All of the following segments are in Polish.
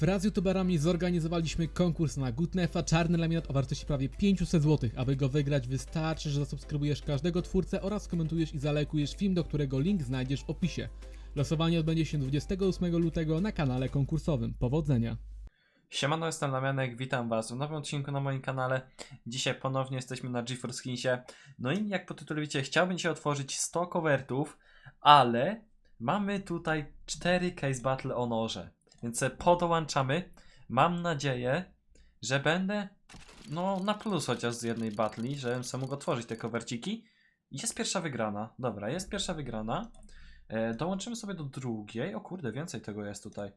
Wraz z youtuberami zorganizowaliśmy konkurs na Gutnefa Czarny Laminat o wartości prawie 500 zł. Aby go wygrać wystarczy, że zasubskrybujesz każdego twórcę oraz komentujesz i zalajkujesz film, do którego link znajdziesz w opisie. Losowanie odbędzie się 28 lutego na kanale konkursowym. Powodzenia! Siemano, jestem Lamianek, witam was w nowym odcinku na moim kanale. Dzisiaj ponownie jesteśmy na GeForce Skinsie. No i jak po tytule widzicie, chciałbym dzisiaj otworzyć 100 covertów, ale mamy tutaj 4 case battle o noże. Więc podołączamy. Mam nadzieję, że będę no na plus chociaż z jednej battle, żebym sobie mógł otworzyć te coverciki. Jest pierwsza wygrana. Dobra, jest pierwsza wygrana. E, dołączymy sobie do drugiej. O kurde, więcej tego jest tutaj.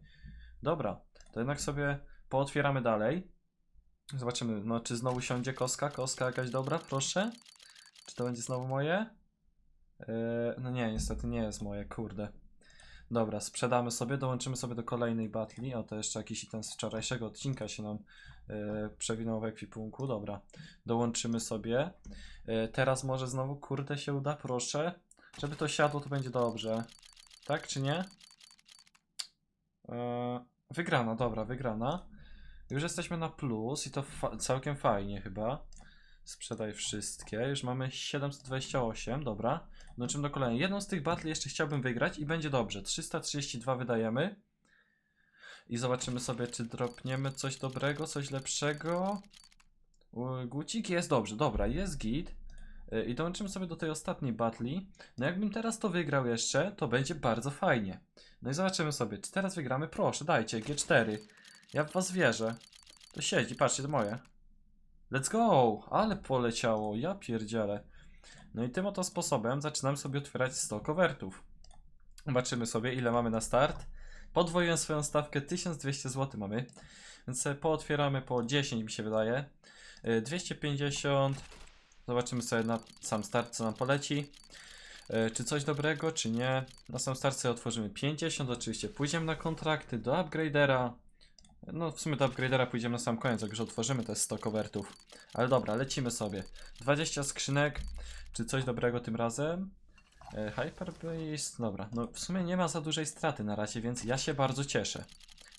Dobra, to jednak sobie pootwieramy dalej. Zobaczymy, no czy znowu siądzie koska, koska jakaś dobra, proszę. Czy to będzie znowu moje? Eee, no nie, niestety nie jest moje, kurde. Dobra, sprzedamy sobie, dołączymy sobie do kolejnej batli. O, to jeszcze jakiś ten z wczorajszego odcinka się nam e, przewinął w ekwipunku. Dobra, dołączymy sobie. E, teraz może znowu, kurde, się uda, proszę. Żeby to siadło, to będzie dobrze. Tak czy nie? Eee, wygrana, dobra, wygrana. Już jesteśmy na plus i to fa całkiem fajnie chyba. Sprzedaj wszystkie. Już mamy 728, dobra. Dołączymy do kolejnej. Jedną z tych battle jeszcze chciałbym wygrać i będzie dobrze. 332 wydajemy. I zobaczymy sobie, czy dropniemy coś dobrego, coś lepszego. Gucik jest dobrze, dobra, jest git. Y, I dołączymy sobie do tej ostatniej batli. No jakbym teraz to wygrał jeszcze, to będzie bardzo fajnie. No i zobaczymy sobie, czy teraz wygramy. Proszę, dajcie, G4. Ja w was wierzę. To siedzi, patrzcie, to moje. Let's go! Ale poleciało, ja pierdzielę. No i tym oto sposobem zaczynam sobie otwierać 100 covertów. Zobaczymy sobie, ile mamy na start. Podwoiłem swoją stawkę, 1200 zł mamy. Więc pootwieramy po 10 mi się wydaje. Y, 250. Zobaczymy sobie na sam start, co nam poleci. E, Czy coś dobrego, czy nie? Na sam start sobie otworzymy 50, oczywiście pójdziemy na kontrakty do upgradera. No w sumie do upgradera pójdziemy na sam koniec, jak już otworzymy te 100 covertów. Ale dobra, lecimy sobie. 20 skrzynek, czy coś dobrego tym razem? E, Hyper dobra, no w sumie nie ma za dużej straty na razie, więc ja się bardzo cieszę.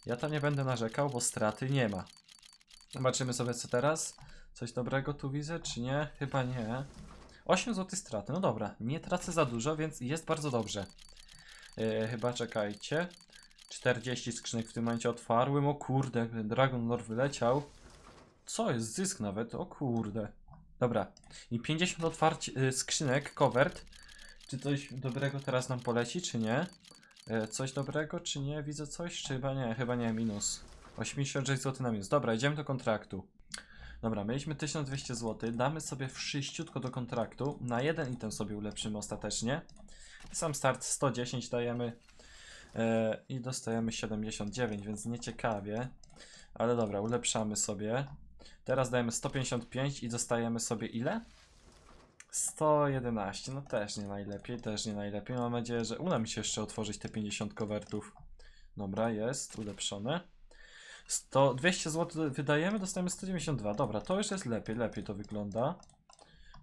Ja tam nie będę narzekał, bo straty nie ma. Zobaczymy sobie co teraz. Coś dobrego tu widzę, czy nie? Chyba nie. 8 zł straty, no dobra, nie tracę za dużo, więc jest bardzo dobrze. E, chyba czekajcie. 40 skrzynek w tym momencie otwarłem. O kurde, Dragon Lord wyleciał. Co jest? Zysk nawet. O kurde. Dobra. I 50 otwarć y, skrzynek, covert. Czy coś dobrego teraz nam poleci, czy nie? E, coś dobrego, czy nie? Widzę coś? Czy chyba nie? Chyba nie, minus. 86 zł na minus. Dobra, idziemy do kontraktu. Dobra, mieliśmy 1200 zł. Damy sobie wszyściutko do kontraktu. Na jeden item sobie ulepszymy ostatecznie. Sam start 110 dajemy. E, I dostajemy 79, więc nieciekawie. Ale dobra, ulepszamy sobie. Teraz dajemy 155 i dostajemy sobie ile? 111, no też nie najlepiej, też nie najlepiej. Mam nadzieję, że uda mi się jeszcze otworzyć te 50 kowertów. Dobra, jest, ulepszone. 100, 200 zł wydajemy, dostajemy 192. Dobra, to już jest lepiej, lepiej to wygląda.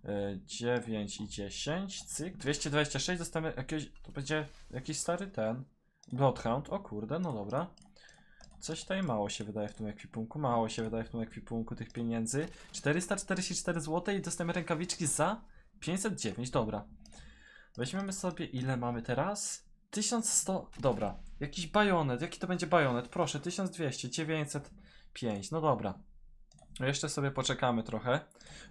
E, 9 i 10, cyk. 226 dostajemy jakiegoś, to będzie jakiś stary ten. Bloodhound, o kurde, no dobra. Coś tutaj mało się wydaje w tym ekwipunku, mało się wydaje w tym ekwipunku tych pieniędzy. 444 zł i dostajemy rękawiczki za 509, dobra. Weźmiemy sobie, ile mamy teraz? 1100, dobra. Jakiś bajonet, jaki to będzie bajonet? Proszę, 1200, 905, no dobra. Jeszcze sobie poczekamy trochę.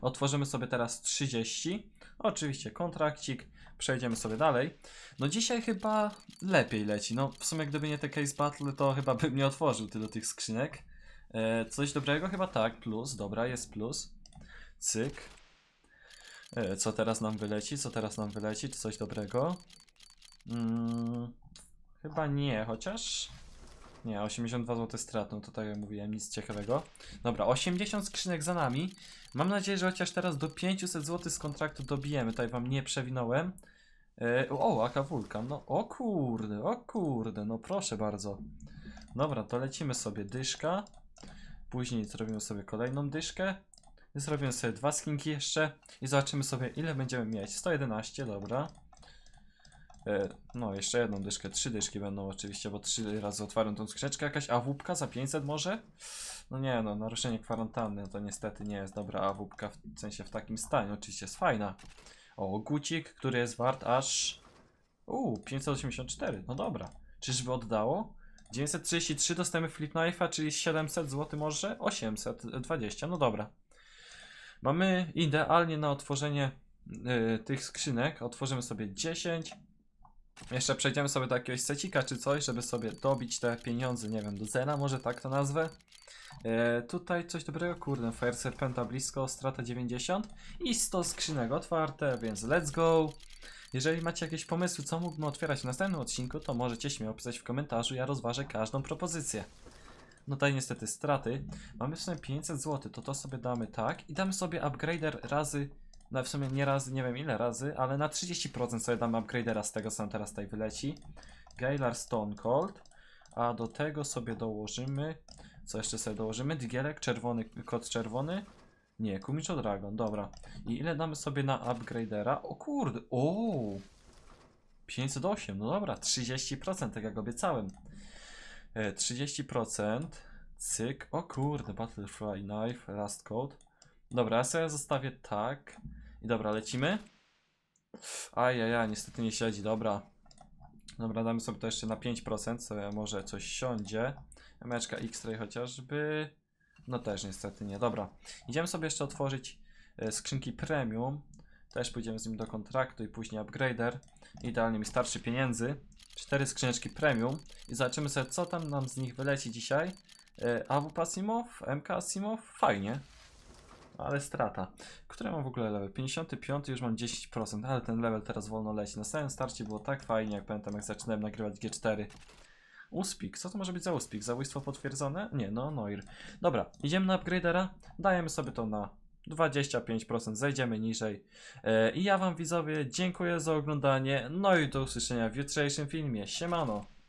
Otworzymy sobie teraz 30. Oczywiście kontrakcik. Przejdziemy sobie dalej. No dzisiaj chyba lepiej leci. No w sumie gdyby nie te case battle, to chyba bym nie otworzył tylu tych skrzynek. E, coś dobrego? Chyba tak. Plus, dobra, jest plus. Cyk. E, co teraz nam wyleci? Co teraz nam wyleci? Coś dobrego? Mm, chyba nie, chociaż... Nie, 82 zł strat, no to tak jak mówiłem, nic ciekawego. Dobra, 80 skrzynek za nami. Mam nadzieję, że chociaż teraz do 500 zł z kontraktu dobijemy. Tutaj wam nie przewinąłem. E, o, aka wulkan. No, o kurde, o kurde, no proszę bardzo. Dobra, to lecimy sobie dyszka. Później zrobimy sobie kolejną dyszkę. Zrobimy sobie dwa skinki jeszcze. I zobaczymy sobie, ile będziemy mieć. 111, dobra. E, No, jeszcze jedną dyszkę, trzy dyszki będą oczywiście, bo trzy razy otwarłem tą skrzyneczkę. Jakaś awupka za 500 może? No nie no, naruszenie kwarantanny to niestety nie jest dobra awupka, w sensie w takim stanie. Oczywiście jest fajna. O, gucik, który jest wart aż... Uuu, 584, no dobra. Czyżby oddało? 933 dostajemy Flip Knife'a, czyli 700 zł może? 820, no dobra. Mamy idealnie na otworzenie y, tych skrzynek. Otworzymy sobie 10. Jeszcze przejdziemy sobie do jakiegoś secika czy coś, żeby sobie dobić te pieniądze, nie wiem, do zera, może tak to nazwę. E, tutaj coś dobrego, kurde, Fire Serpenta blisko, strata 90 i 100 skrzynek otwarte, więc let's go. Jeżeli macie jakieś pomysły, co mógłbym otwierać w następnym odcinku, to możecie śmiało pisać w komentarzu, ja rozważę każdą propozycję. No tutaj niestety straty. Mamy w sumie 500 zł, to to sobie damy tak i damy sobie upgrader razy, no w sumie nie razy, nie wiem ile razy, ale na 30% sobie damy upgradera z tego, co nam teraz tutaj wyleci. Gailar Stone Cold, a do tego sobie dołożymy, co jeszcze sobie dołożymy? Digielek, czerwony, kod czerwony. Nie, Kumicho Dragon, dobra. I ile damy sobie na upgradera? O kurde, o 508, no dobra, 30%, tak jak obiecałem. E, 30%, cyk, o kurde, Butterfly Knife, Last Code. Dobra, ja sobie zostawię tak. I dobra, lecimy. Ajajaj, niestety nie siedzi, dobra. Dobra, damy sobie to jeszcze na 5%, sobie może coś siądzie. Meczka X-Ray chociażby. No też niestety nie, dobra. Idziemy sobie jeszcze otworzyć e, skrzynki premium. Też pójdziemy z nim do kontraktu i później upgrader. Idealnie mi starczy pieniędzy. Cztery skrzyneczki premium i zobaczymy sobie co tam nam z nich wyleci dzisiaj. E, AWP Asimow, MK Asimow, fajnie. Ale strata. Które mam w ogóle level? 55, już mam 10%, ale ten level teraz wolno leci. Na samym starcie było tak fajnie, jak pamiętam, jak zaczynałem nagrywać G4. Uspik, co to może być za uspik? Zabójstwo potwierdzone? Nie, no, Noir. Dobra, idziemy na upgradera, dajemy sobie to na 25%, zejdziemy niżej. E, I ja wam widzowie dziękuję za oglądanie, no i do usłyszenia w jutrzejszym filmie. Siemano!